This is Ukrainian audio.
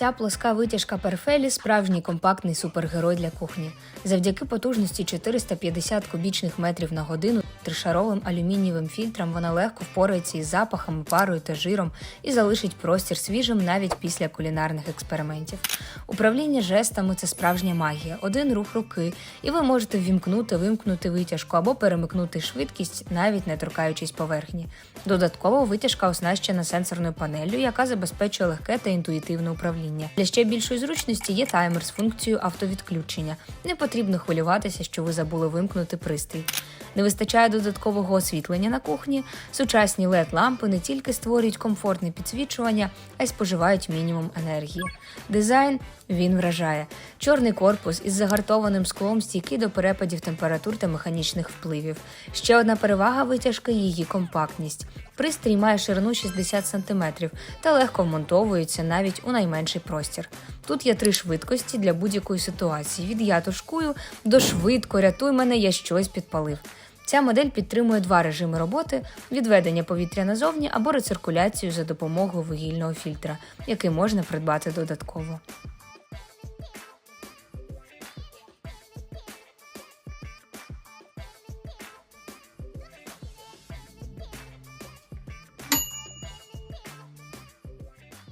Ця плоска витяжка Перфелі справжній компактний супергерой для кухні. Завдяки потужності 450 кубічних метрів на годину тришаровим алюмінієвим фільтрам вона легко впорається із запахами, парою та жиром і залишить простір свіжим навіть після кулінарних експериментів. Управління жестами це справжня магія. Один рух руки, і ви можете ввімкнути, вимкнути витяжку або перемикнути швидкість, навіть не торкаючись поверхні. Додатково витяжка оснащена сенсорною панеллю, яка забезпечує легке та інтуїтивне управління. Для ще більшої зручності є таймер з функцією автовідключення. Не потрібно хвилюватися, що ви забули вимкнути пристрій. Не вистачає додаткового освітлення на кухні. Сучасні led лампи не тільки створюють комфортне підсвічування, а й споживають мінімум енергії. Дизайн він вражає. Чорний корпус із загартованим склом стійкий до перепадів температур та механічних впливів. Ще одна перевага витяжки її компактність. Пристрій має ширину 60 см та легко вмонтовується навіть у найменший простір. Тут є три швидкості для будь-якої ситуації: від я тушкую до швидко рятуй мене, я щось підпалив. Ця модель підтримує два режими роботи: відведення повітря назовні або рециркуляцію за допомогою вугільного фільтра, який можна придбати додатково.